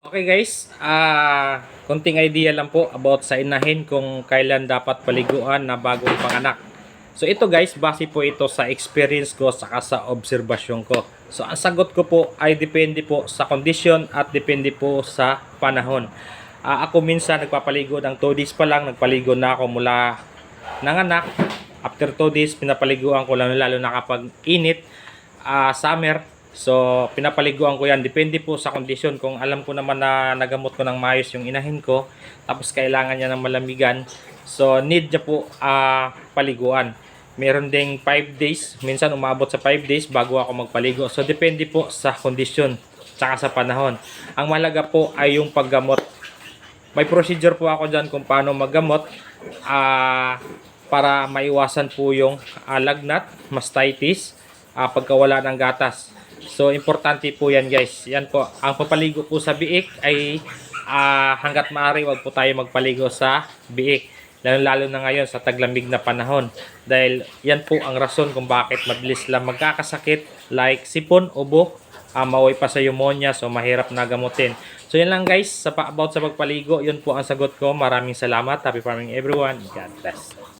Okay guys, ah konting idea lang po about sa inahin kung kailan dapat paliguan na bagong panganak. So ito guys, base po ito sa experience ko saka sa obserbasyon ko. So ang sagot ko po ay depende po sa kondisyon at depende po sa panahon. Ah, ako minsan nagpapaligo ng 2 days pa lang, nagpaligo na ako mula nanganak. After 2 days, pinapaliguan ko lang lalo na kapag init, ah, summer. So, pinapaliguan ko yan. Depende po sa kondisyon. Kung alam ko naman na nagamot ko ng mayos yung inahin ko, tapos kailangan niya ng malamigan, so need niya po ah, paliguan. Meron ding 5 days, minsan umabot sa 5 days bago ako magpaligo. So, depende po sa kondisyon, tsaka sa panahon. Ang malaga po ay yung paggamot. May procedure po ako dyan kung paano maggamot ah, para maiwasan po yung ah, lagnat, mastitis, ah, pagkawala ng gatas. So, importante po yan guys. Yan po. Ang papaligo po sa biik ay ah, hanggat maaari wag po tayo magpaligo sa biik. Lalo-lalo na ngayon sa taglamig na panahon. Dahil yan po ang rason kung bakit mabilis lang magkakasakit like sipon, ubo, uh, maway pa sa pneumonia so mahirap na gamutin. So yan lang guys sa about sa pagpaligo. Yun po ang sagot ko. Maraming salamat. Happy farming everyone. God bless.